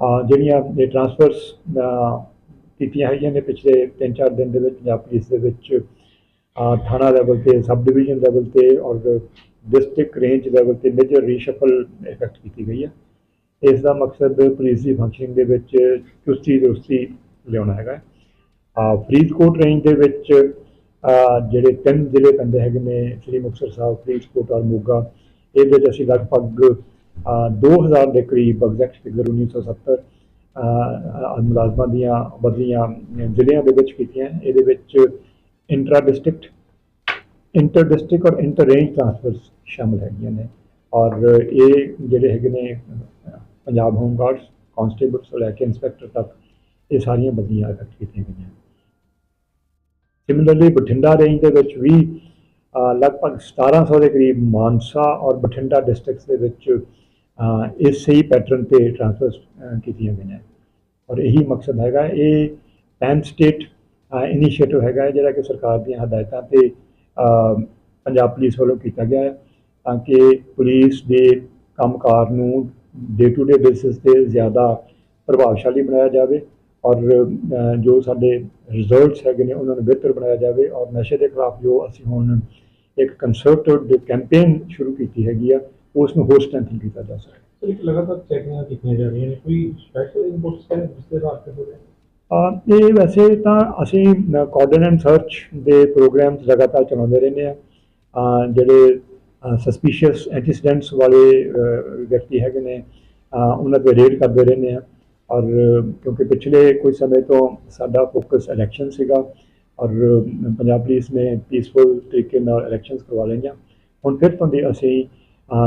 ਜਿਹੜੀਆਂ ਇਹ ਟ੍ਰਾਂਸਫਰਸ ਕੀਤੀਆਂ ਹੈਗੀਆਂ ਨੇ ਪਿਛਲੇ 3-4 ਦਿਨ ਦੇ ਵਿੱਚ ਪੰਜਾਬ ਪੁਲਿਸ ਦੇ ਵਿੱਚ ਥਾਣਾ ਲੈਵਲ ਤੇ ਸਬ ਡਿਵੀਜ਼ਨ ਲੈਵਲ ਤੇ ਔਰ ਡਿਸਟ੍ਰਿਕਟ ਰੇਂਜ ਲੈਵਲ ਤੇ ਮੇਜਰ ਰੀਸ਼ਫਲ ਇਫੈਕਟ ਕੀਤੀ ਗਈ ਹੈ ਇਸ ਦਾ ਮਕਸਦ ਪੁਲਿਸ ਦੀ ਫੰਕਸ਼ਨਿੰਗ ਦੇ ਵਿੱਚ ਚੁਸਤੀ ਦੁਰਸਤੀ ਲਿਆਉਣਾ ਹੈਗਾ। ਆ ਫਰੀਦਕੋਟ ਰੇਂਜ ਦੇ ਵਿੱਚ ਜਿਹੜੇ ਤਿੰਨ ਜ਼ਿਲ੍ਹੇ ਪੈਂਦੇ ਹੈਗੇ ਨੇ, ਸ੍ਰੀ ਮੁਕਤਸਰ ਸਾਹਿਬ, ਫਰੀਦਕੋਟ ਔਰ ਮੋਗਾ, ਇਹਦੇ ਵਿੱਚ ਅਸੀਂ ਲਗਭਗ 2000 ਦੇ ਕਰੀਬ ਐਗਜ਼ੈਕਟ ਫਿਗਰ 1970 ਅਹ ਮੁਲਾਜ਼ਮਾਂ ਦੀਆਂ ਬਦਲੀਆਂ ਜ਼ਿਲ੍ਹਿਆਂ ਦੇ ਵਿੱਚ ਕੀਤੀਆਂ। ਇਹਦੇ ਵਿੱਚ ਇੰਟਰਾ ਡਿਸਟ੍ਰਿਕਟ ਇੰਟਰ ਡਿਸਟ੍ਰਿਕਟ ਔਰ ਇੰਟਰ ਰੇਂਜ ਟ੍ਰਾਂਸਫਰਸ ਸ਼ਾਮਲ ਹੈਗੀਆਂ ਨੇ। ਔਰ ਇਹ ਜਿਹੜੇ ਹੈਗੇ ਨੇ ਪੰਜਾਬ ਹੋਮ ਗਾਰਡਸ ਕਾਂਸਟੇਬਲ ਤੋਂ ਲੈ ਕੇ ਇੰਸਪੈਕਟਰ ਤੱਕ ਇਹ ਸਾਰੀਆਂ ਬਦਲੀਆਂ ਇਫੈਕਟ ਕੀਤੀਆਂ ਗਈਆਂ। ਸਿਮਿਲਰਲੀ ਬਠਿੰਡਾ ਰੇਂਜ ਦੇ ਵਿੱਚ ਵੀ ਅਹ, ਲਗਭਗ 1700 ਦੇ ਕਰੀਬ ਮਾਨਸਾ ਔਰ ਬਠਿੰਡਾ ਡਿਸਟ੍ਰਿਕਟਸ ਦੇ ਵਿੱਚ ਇਸ ਸਹੀ ਪੈਟਰਨ ਤੇ ਟ੍ਰਾਂਸਫਰਸ ਕੀਤੀਆਂ ਗਈਆਂ। ਔਰ ਇਹੀ ਮਕਸਦ ਹੈਗਾ, ਇਹ ਪੈਨ ਸਟੇਟ ਇਨੀਸ਼ੀਏਟਿਵ ਹੈਗਾ ਜਿਹੜਾ ਕਿ ਸਰਕਾਰ ਦੀਆਂ ਹਦਾਇਤਾਂ ਤੇ ਪੰਜਾਬ ਪੁਲਿਸ ਵੱਲੋਂ ਕੀਤਾ ਗਿਆ ਹੈ, ਤਾਂ ਕਿ ਪੁਲਿਸ ਦੇ ਕੰਮਕਾਰ ਨੂੰ ਡੇ ਟੂ ਡੇ ਬੇਸਿਸ ਤੇ ਜ਼ਿਆਦਾ ਪ੍ਰਭਾਵਸ਼ਾਲੀ ਬਣਾਇਆ ਜਾਵੇ ਔਰ ਜੋ ਸਾਡੇ ਰਿਜ਼ਲਟਸ ਹੈਗੇ ਨੇ, ਉਹਨਾਂ ਨੂੰ ਬਿਹਤਰ ਬਣਾਇਆ ਜਾਵੇ। ਔਰ ਨਸ਼ੇ ਦੇ ਖਿਲਾਫ ਜੋ ਅਸੀਂ ਹੁਣ ਇੱਕ ਕੰਸਰਟਡ ਕੈਂਪੇਨ ਸ਼ੁਰੂ ਕੀਤੀ ਹੈਗੀ ਆ ਉਸ ਨੂੰ ਹੋਰ ਸਟਰੈਂਥਨ ਕੀਤਾ ਜਾ ਸਕੇ। ਇੱਕ ਲਗਾਤਾਰ ਚੈਕਿੰਗਾਂ ਕੀਤੀਆਂ ਜਾ ਰਹੀਆਂ ਨੇ ਕੋਈ ਸਪੈਸ਼ਲ ਇਨਪੁਟਸ ਹੈ ਜਿਸ ਦੇ ਆਧਾਰ ਤੇ ਹੋ ਰਿਹਾ? ਇਹ ਵੈਸੇ ਤਾਂ ਅਸੀਂ ਕੋਆਰਡੀਨੇਟ ਸਰਚ ਦੇ ਪ੍ਰੋਗਰਾਮਸ ਲਗਾਤਾਰ ਚਲਾਉਂਦੇ ਰਹਿੰਦੇ ਆ ਜਿਹੜੇ ਸਸਪੀਸ਼ੀਅਸ ਐਂਟੀਸੀਡੈਂਟਸ ਵਾਲੇ ਵਿਅਕਤੀ ਹੈਗੇ ਨੇ ਉਹਨਾਂ ਤੇ ਰੇਡ ਕਰਦੇ ਰਹਿੰਦੇ ਆ ਔਰ ਕਿਉਂਕਿ ਪਿਛਲੇ ਕੁਝ ਸਮੇਂ ਤੋਂ ਸਾਡਾ ਫੋਕਸ ਇਲੈਕਸ਼ਨ ਸੀਗਾ ਔਰ ਪੰਜਾਬ ਪੁਲਿਸ ਨੇ ਪੀਸਫੁਲ ਤਰੀਕੇ ਨਾਲ ਇਲੈਕਸ਼ਨਸ ਕਰਵਾ ਲਈਆਂ। ਹੁਣ ਫਿਰ ਤੋਂ ਦੀ ਅਸੀਂ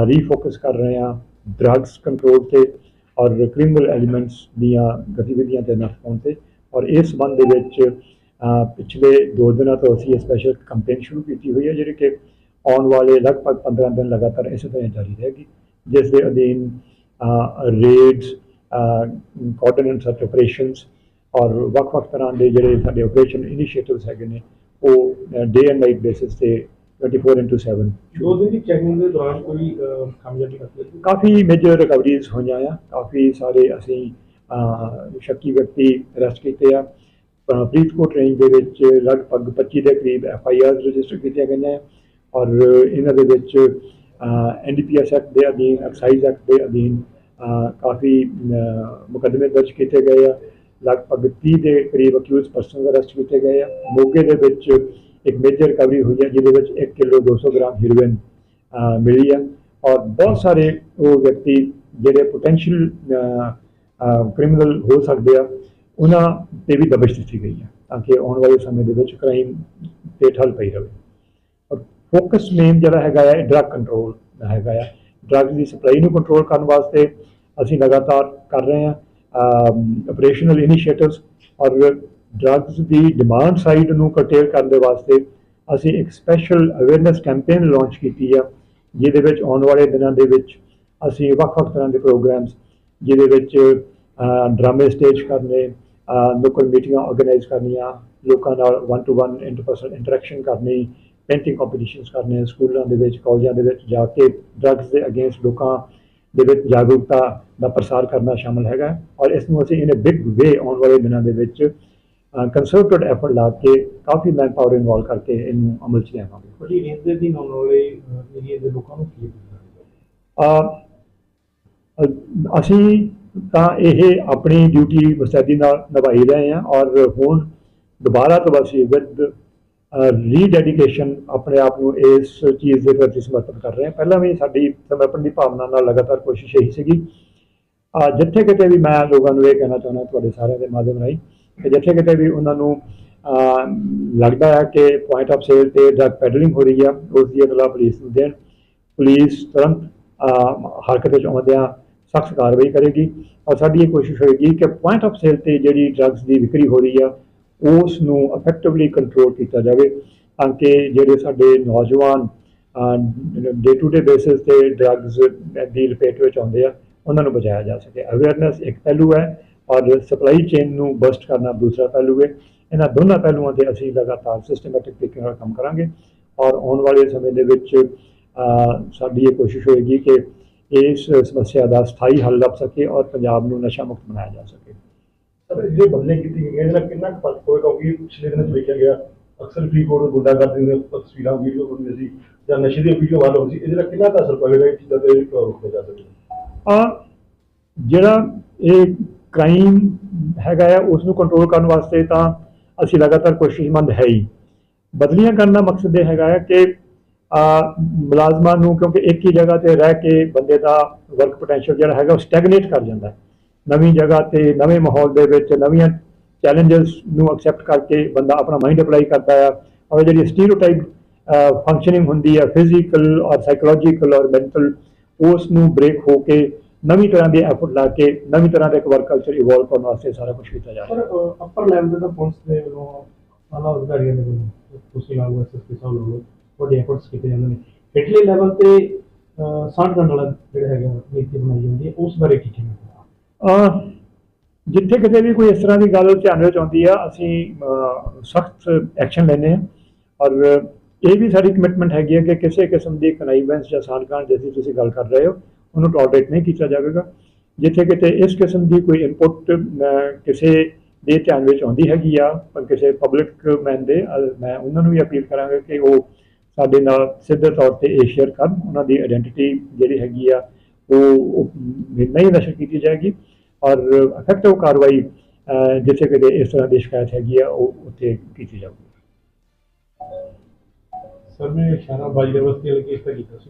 ਰੀਫੋਕਸ ਕਰ ਰਹੇ ਹਾਂ ਡਰੱਗਸ ਕੰਟਰੋਲ ਤੇ ਔਰ ਕ੍ਰਿਮੀਨਲ ਐਲੀਮੈਂਟਸ ਦੀਆਂ ਗਤੀਵਿਧੀਆਂ ਤੇ ਨੱਥ ਪਾਉਣ ਤੇ ਔਰ ਇਸ ਸੰਬੰਧ ਦੇ ਵਿੱਚ ਪਿਛਲੇ 2 ਦਿਨਾਂ ਤੋਂ ਅਸੀਂ ਸਪੈਸ਼ਲ ਕੈਂਪੇਨ ਸ਼ੁਰੂ ਕੀਤੀ ਹੋਈ ਹੈ, ਜਿਹੜੀ ਕਿ ਆਉਣ ਵਾਲੇ ਲਗਭਗ 15 ਦਿਨ ਲਗਾਤਾਰ ਇਸੇ ਤਰ੍ਹਾਂ ਜਾਰੀ ਰਹੇਗੀ, ਜਿਸ ਦੇ ਅਧੀਨ ਰੇਡਸ ਕੋਆਰਡੀਨੇਟ ਸਰਚ ਆਪਰੇਸ਼ਨਸ ਔਰ ਵੱਖ-ਵੱਖ ਤਰ੍ਹਾਂ ਦੇ ਜਿਹੜੇ ਸਾਡੇ ਆਪਰੇਸ਼ਨ ਇਨੀਸ਼ੀਏਟਿਵਸ ਹੈਗੇ ਨੇ, ਉਹ ਡੇ ਐਂਡ ਨਾਈਟ ਬੇਸਿਸ ਤੇ 24/7 ਦੋ ਦਿਨ ਦੀ ਚੈਕਿੰਗ ਦੇ ਦੌਰਾਨ ਕੋਈ ਅਹ, ਕਾਮਯਾਬੀ ਹਾਸਲ ਕੀਤੀ ਕਾਫੀ ਮੇਜਰ ਰਿਕਵਰੀਜ਼ ਹੋਈਆਂ ਆ। ਕਾਫੀ ਸਾਰੇ ਅਸੀਂ ਅਹ, ਸ਼ੱਕੀ ਵਿਅਕਤੀ ਅਰੈਸਟ ਕੀਤੇ ਆ। ਅਹ, ਫਰੀਦਕੋਟ ਰੇਂਜ ਦੇ ਵਿੱਚ ਲਗਭਗ 25 ਦੇ ਕਰੀਬ ਐਫ ਆਈ ਆਰ ਰਜਿਸਟਰ ਕੀਤੀਆਂ ਗਈਆਂ ਆ ਔਰ ਇਹਨਾਂ ਦੇ ਵਿੱਚ N D P S act ਦੇ ਅਧੀਨ ਐਕਸਾਈਜ਼ ਐਕਟ ਦੇ ਅਧੀਨ ਅਹ, ਕਾਫੀ ਅਹ, ਮੁਕੱਦਮੇ ਦਰਜ ਕੀਤੇ ਗਏ ਆ। ਲਗਭਗ 30 ਦੇ ਕਰੀਬ ਅਕਿਊਜ਼ ਪਰਸਨਸ ਅਰੈਸਟ ਕੀਤੇ ਗਏ ਆ। ਮੋਗੇ ਦੇ ਵਿੱਚ ਇੱਕ ਮੇਜਰ ਰਿਕਵਰੀ ਹੋਈ ਹੈ, ਜਿਹਦੇ ਵਿੱਚ 1 ਕਿਲੋ 200 ਗ੍ਰਾਮ ਹੀਰੋਇਨ ਮਿਲੀ ਆ ਔਰ ਬਹੁਤ ਸਾਰੇ ਉਹ ਵਿਅਕਤੀ ਜਿਹੜੇ ਪੋਟੈਂਸ਼ੀਅਲ ਕ੍ਰਿਮੀਨਲ ਹੋ ਸਕਦੇ ਆ, ਉਹਨਾਂ ਤੇ ਵੀ ਦਬਿਸ਼ ਦਿੱਤੀ ਗਈ ਹੈ, ਤਾਂ ਕਿ ਆਉਣ ਵਾਲੇ ਸਮੇਂ ਦੇ ਵਿੱਚ ਕ੍ਰਾਈਮ ਤੇ ਠੱਲ ਪਈ ਰਹੇ ਔਰ ਫੋਕਸ ਮੇਨ ਜਿਹੜਾ ਹੈਗਾ ਹੈ ਡਰੱਗ ਕੰਟਰੋਲ ਦਾ ਹੈਗਾ ਹੈ ਡਰੱਗ ਦੀ ਸਪਲਾਈ ਨੂੰ ਕੰਟਰੋਲ ਕਰਨ ਵਾਸਤੇ ਅਸੀਂ ਲਗਾਤਾਰ ਕਰ ਰਹੇ ਹਾਂ ਆਪਰੇਸ਼ਨਲ ਇਨੀਸ਼ੀਏਟਿਵਸ ਔਰ ਡਰੱਗਸ ਦੀ ਡਿਮਾਂਡ ਸਾਈਡ ਨੂੰ ਕਰਟੇਲ ਕਰਨ ਦੇ ਵਾਸਤੇ ਅਸੀਂ ਇੱਕ ਸਪੈਸ਼ਲ ਅਵੇਅਰਨੈਸ ਕੈਂਪੇਨ ਲਾਂਚ ਕੀਤੀ ਆ, ਜਿਹਦੇ ਵਿੱਚ ਆਉਣ ਵਾਲੇ ਦਿਨਾਂ ਦੇ ਵਿੱਚ ਅਸੀਂ ਵੱਖ-ਵੱਖ ਤਰ੍ਹਾਂ ਦੇ ਪ੍ਰੋਗਰਾਮਸ ਜਿਹਦੇ ਵਿੱਚ ਡਰਾਮੇ ਸਟੇਜ ਕਰਨੇ ਲੋਕਲ ਮੀਟਿੰਗਾਂ ਆਰਗੇਨਾਈਜ਼ ਕਰਨੀਆਂ, ਲੋਕਾਂ ਨਾਲ ਵਨ ਟੂ 1 ਇੰਟਰਪਰਸਨਲ ਇੰਟਰੈਕਸ਼ਨ ਕਰਨੀ ਪੇਂਟਿੰਗ ਕੰਪੀਟੀਸ਼ਨਸ ਕਰਨੇ, ਸਕੂਲਾਂ ਦੇ ਵਿੱਚ, ਕਾਲਜਾਂ ਦੇ ਵਿੱਚ ਜਾ ਕੇ ਡਰੱਗਸ ਦੇ ਅਗੇਂਸਟ ਲੋਕਾਂ ਦੇ ਵਿੱਚ ਜਾਗਰੂਕਤਾ ਦਾ ਪ੍ਰਸਾਰ ਕਰਨਾ ਸ਼ਾਮਲ ਹੈਗਾ ਔਰ ਇਸ ਨੂੰ ਅਸੀਂ ਇਨ ਅ ਬਿਗ ਵੇ ਆਉਣ ਵਾਲੇ ਦਿਨਾਂ ਦੇ ਵਿੱਚ ਕੰਸਰਟਡ ਐਫਰਟ ਲਾ ਕੇ ਕਾਫੀ ਮੈਨ ਪਾਵਰ ਇਨਵੋਲਵ ਕਰਕੇ ਇਹਨੂੰ ਅਮਲ ਚ ਲਿਆਵਾਂਗੇ। ਬੜੀ ਰੇਂਜ ਦੇ ਆਉਣ ਵਾਲੇ ਏਰੀਆ ਦੇ ਲੋਕਾਂ ਨੂੰ ਕੀ ਅਸੀਂ ਤਾਂ ਇਹ ਆਪਣੀ ਡਿਊਟੀ ਬਸਤੀ ਨਾਲ ਨਿਭਾਈ ਰਹੇ ਹਾਂ ਔਰ ਹੁਣ ਦੁਬਾਰਾ ਤੋਂ ਅਸੀਂ ਵਿਦ ਰੀਡੈਡੀਕੇਸ਼ਨ ਆਪਣੇ ਆਪ ਨੂੰ ਇਸ ਚੀਜ਼ ਦੇ ਪ੍ਰਤੀ ਸਮਰਪਿਤ ਕਰ ਰਹੇ ਹਾਂ। ਪਹਿਲਾਂ ਵੀ ਸਾਡੀ ਸਮਰਪਣ ਦੀ ਭਾਵਨਾ ਨਾਲ ਲਗਾਤਾਰ ਕੋਸ਼ਿਸ਼ ਇਹੀ ਸੀਗੀ। ਜਿੱਥੇ ਕਿਤੇ ਵੀ ਮੈਂ ਲੋਕਾਂ ਨੂੰ ਇਹ ਕਹਿਣਾ ਚਾਹੁੰਦਾ ਤੁਹਾਡੇ ਸਾਰਿਆਂ ਦੇ ਮਾਧਿਅਮ ਰਾਹੀਂ ਕਿ ਜਿੱਥੇ ਕਿਤੇ ਵੀ ਉਹਨਾਂ ਨੂੰ ਲੱਗਦਾ ਹੈ ਕਿ ਪੁਆਇੰਟ ਆਫ ਸੇਲ ਤੇ ਡਰਗ ਪੈਡਲਿੰਗ ਹੋ ਰਹੀ ਆ, ਉਸ ਦੀ ਇਤਲਾਹ ਪੁਲਿਸ ਨੂੰ ਦੇਣ। ਪੁਲਿਸ ਤੁਰੰਤ ਹਰਕਤ ਵਿੱਚ ਆਉਂਦਿਆਂ ਸਖਤ ਕਾਰਵਾਈ ਕਰੇਗੀ। ਔਰ ਸਾਡੀ ਇਹ ਕੋਸ਼ਿਸ਼ ਹੋਏਗੀ ਕਿ ਪੁਆਇੰਟ ਆਫ ਸੇਲ ਤੇ ਜਿਹੜੀ ਡਰੱਗਸ ਦੀ ਵਿਕਰੀ ਹੋ ਰਹੀ ਆ, ਉਸ ਨੂੰ ਇਫੈਕਟਿਵਲੀ ਕੰਟਰੋਲ ਕੀਤਾ ਜਾਵੇ, ਤਾਂ ਕਿ ਜਿਹੜੇ ਸਾਡੇ ਨੌਜਵਾਨ ਡੇ ਟੂ ਡੇ ਬੇਸਿਸ ਤੇ ਡਰੱਗਸ ਦੀ ਲਪੇਟ ਵਿੱਚ ਆਉਂਦੇ ਆ, ਉਹਨਾਂ ਨੂੰ ਬਚਾਇਆ ਜਾ ਸਕੇ। ਅਵੇਅਰਨੈਸ ਇੱਕ ਪਹਿਲੂ ਹੈ। ਔਰ ਸਪਲਾਈ ਚੇਨ ਨੂੰ ਬਸਟ ਕਰਨਾ ਦੂਸਰਾ ਪਹਿਲੂ ਹੈ। ਇਹਨਾਂ ਦੋਨਾਂ ਪਹਿਲੂਆਂ ਤੇ ਅਸੀਂ ਲਗਾਤਾਰ ਸਿਸਟਮੈਟਿਕ ਤਰੀਕੇ ਨਾਲ ਕੰਮ ਕਰਾਂਗੇ। ਔਰ ਆਉਣ ਵਾਲੇ ਸਮੇਂ ਦੇ ਵਿੱਚ ਸਾਡੀ ਇਹ ਕੋਸ਼ਿਸ਼ ਹੋਏਗੀ ਕਿ ਇਸ ਸਮੱਸਿਆ ਦਾ ਸਥਾਈ ਹੱਲ ਲੱਭ ਸਕੇ ਔਰ ਪੰਜਾਬ ਨੂੰ ਨਸ਼ਾ ਮੁਕਤ ਬਣਾਇਆ ਜਾ ਸਕੇ। ਸਰ ਜੇ ਬਦਲੇ ਕੀਤੀ ਗਈ ਇਹਦੇ ਨਾਲ ਕਿੰਨਾ ਕੁ ਫ਼ਰਕ ਹੋਏਗਾ ਕਿਉਂਕਿ ਪਿਛਲੇ ਦਿਨਾਂ 'ਚ ਵੇਖਿਆ ਗਿਆ ਅਕਸਰ ਫਰੀਦਕੋਟ ਗੁੰਡਾ ਕਰਦੇ ਨੇ ਤਸਵੀਰਾਂ ਵੀਡੀਓ ਹੁੰਦੀਆਂ ਸੀ ਜਾਂ ਨਸ਼ੇ ਦੀ ਵੀਡੀਓ ਵਾਲ ਹੁੰਦੀ ਸੀ ਇਹਦੇ ਨਾਲ ਕਿੰਨਾ ਕੁ ਅਸਰ ਪਵੇਗਾ? ਇਹ ਚੀਜ਼ਾਂ ਤੇ ਰੋਕਿਆ ਜਾ ਸਕੇ ਆ ਜਿਹੜਾ ਇਹ ਕ੍ਰਾਈਮ ਹੈਗਾ ਆ ਉਸ ਨੂੰ ਕੰਟਰੋਲ ਕਰਨ ਵਾਸਤੇ ਤਾਂ ਅਸੀਂ ਲਗਾਤਾਰ ਕੋਸ਼ਿਸ਼ਮੰਦ ਹੈ ਹੀ। ਬਦਲੀਆਂ ਕਰਨ ਦਾ ਮਕਸਦ ਇਹ ਹੈਗਾ ਆ ਕਿ ਮੁਲਾਜ਼ਮਾਂ ਨੂੰ ਕਿਉਂਕਿ ਇੱਕ ਹੀ ਜਗ੍ਹਾ ਤੇ ਰਹਿ ਕੇ ਬੰਦੇ ਦਾ ਵਰਕ ਪੋਟੈਂਸ਼ੀਅਲ ਜਿਹੜਾ ਹੈਗਾ ਉਹ ਸਟੈਗਨੇਟ ਕਰ ਜਾਂਦਾ ਹੈ। ਨਵੀਂ ਜਗ੍ਹਾ ਤੇ, ਨਵੇਂ ਮਾਹੌਲ ਦੇ ਵਿੱਚ, ਨਵੀਆਂ ਚੈਲੰਜਸ ਨੂੰ ਐਕਸੈਪਟ ਕਰਕੇ ਬੰਦਾ ਆਪਣਾ ਮਾਈਂਡ ਅਪਲਾਈ ਕਰਦਾ ਆ। ਔਰ ਜਿਹੜੀ ਸਟੀਰੀਓਟਾਈਪ ਫੰਕਸ਼ਨਿੰਗ ਹੁੰਦੀ ਹੈ ਫਿਜ਼ੀਕਲ ਔਰ ਸਾਈਕੋਲੋਜੀਕਲ ਔਰ ਮੈਂਟਲ ਉਸ ਨੂੰ ਬ੍ਰੇਕ ਹੋ ਕੇ ਨਵੀਂ ਤਰ੍ਹਾਂ ਦੇ ਐਫਰਟ ਲਾ ਕੇ ਨਵੀਂ ਤਰ੍ਹਾਂ ਦਾ ਇੱਕ ਵਰਕ ਕਲਚਰ ਇਵੋਲਵ ਕਰਨ ਵਾਸਤੇ ਸਾਰਾ ਕੁਝ ਕੀਤਾ ਜਾ ਰਿਹਾ। ਹੈ ਪਰ ਅੱਪਰ ਲੈਵਲ ਤੇ ਤਾਂ ਪੁਲਿਸ ਦੇ ਵੱਲੋਂ ਆਲਾ ਅਧਿਕਾਰੀਆਂ ਦੇ ਵੱਲੋਂ ਤੁਸੀਂ ਲਾਗੂ ਐਸਐਸਪੀ ਸਾਹਿਬ ਵੱਲੋਂ ਤੁਹਾਡੇ ਐਫਰਟਸ ਕੀਤੇ ਜਾਂਦੇ ਨੇ। ਹੇਠਲੇ ਲੈਵਲ ਤੇ ਸਾਂਝ ਕਰਨ ਵਾਲਾ ਜਿਹੜਾ ਹੈਗਾ ਨੀਤੀ ਬਣਾਈ ਜਾਂਦੀ ਹੈ ਉਸ ਬਾਰੇ ਕੀ ਕਹਿਣਾ ਅਹ ਜਿੱਥੇ ਕਿਤੇ ਵੀ ਕੋਈ ਇਸ ਤਰ੍ਹਾਂ ਦੀ ਗੱਲ ਧਿਆਨ ਵਿੱਚ ਆਉਂਦੀ ਆ ਅਸੀਂ ਸਖਤ ਐਕਸ਼ਨ ਲੈਂਦੇ ਹਾਂ। ਔਰ ਇਹ ਵੀ ਸਾਡੀ ਕਮਿਟਮੈਂਟ ਹੈਗੀ ਹੈ ਕਿ ਕਿਸੇ ਕਿਸਮ ਦੀ ਕਨਾਈਵੈਂਸ ਜਾਂ ਸਾਨਕਾਨ ਜਿਸ ਦੀ ਤੁਸੀਂ ਗੱਲ ਕਰ ਰਹੇ ਹੋ ਉਹਨੂੰ ਟੋਲਰੇਟ ਨਹੀਂ ਕੀਤਾ ਜਾਵੇਗਾ। ਜਿੱਥੇ ਕਿਤੇ ਇਸ ਕਿਸਮ ਦੀ ਕੋਈ ਇਨਪੁਟ ਕਿਸੇ ਦੇ ਧਿਆਨ ਵਿੱਚ ਆਉਂਦੀ ਹੈਗੀ ਆ, ਪਰ ਕਿਸੇ ਪਬਲਿਕ ਮੈਨ ਦੇ ਮੈਂ ਉਹਨਾਂ ਨੂੰ ਵੀ ਅਪੀਲ ਕਰਾਂਗਾ ਕਿ ਉਹ ਸਾਡੇ ਨਾਲ ਸਿੱਧੇ ਤੌਰ ਤੇ ਇਹ ਸ਼ੇਅਰ ਕਰਨ। ਉਹਨਾਂ ਦੀ ਆਇਡੈਂਟੀਟੀ ਜਿਹੜੀ ਹੈਗੀ ਆ, ਉਹ ਨਹੀਂ ਨਸ਼ਰ ਕੀਤੀ ਜਾਏਗੀ। ਔਰ ਇਫੈਕਟਿਵ ਕਾਰਵਾਈ ਜਿੱਥੇ ਕਿਤੇ ਇਸ ਤਰ੍ਹਾਂ ਦੀ ਸ਼ਿਕਾਇਤ ਹੈਗੀ ਆ, ਉਹ ਉੱਥੇ ਕੀਤੀ ਜਾਊਗੀ। ਸਰ, ਮੈਂ ਇਸ਼ਾਰਾ ਬਾਜੀ ਦੇ ਵਸਤੀ ਵਾਲੇ ਕੇਸ ਦਾ ਕੀਤਾ ਸੀ।